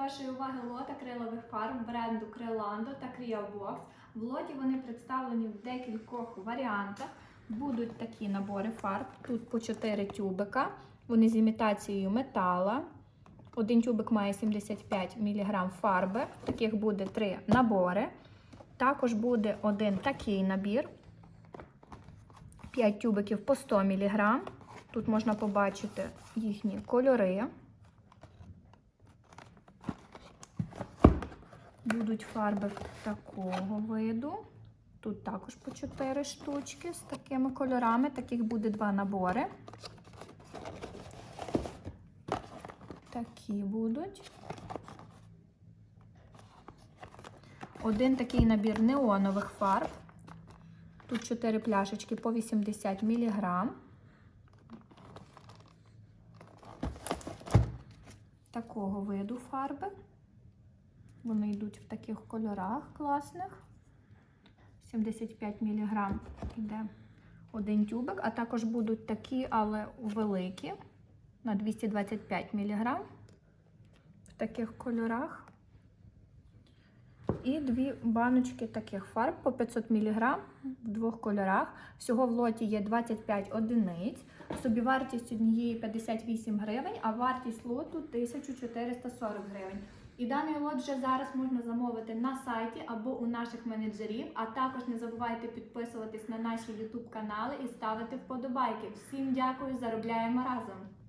вашої уваги лот акрилових фарб бренду Криландо та Кріабокс. В лоті вони представлені в декількох варіантах. Будуть такі набори фарб. Тут по 4 тюбика. Вони з імітацією метала. Один тюбик має 75 мг фарби. Таких буде 3 набори. Також буде один такий набір. 5 тюбиків по 100 мг. Тут можна побачити їхні кольори. Будуть фарби такого виду. Тут також по 4 штучки з такими кольорами. Таких буде два набори. Такі будуть. Один такий набір неонових фарб. Тут 4 пляшечки по 80 мг. Такого виду фарби. Вони йдуть в таких кольорах класних. 75 мг йде один тюбик, а також будуть такі, але великі на 225 мг в таких кольорах. І дві баночки таких фарб по 500 мг в двох кольорах. Всього в лоті є 25 одиниць. Собівартість однієї 58 гривень, а вартість лоту 1440 гривень. І даний лот вже зараз можна замовити на сайті або у наших менеджерів. А також не забувайте підписуватись на наші YouTube канали і ставити вподобайки. Всім дякую, заробляємо разом!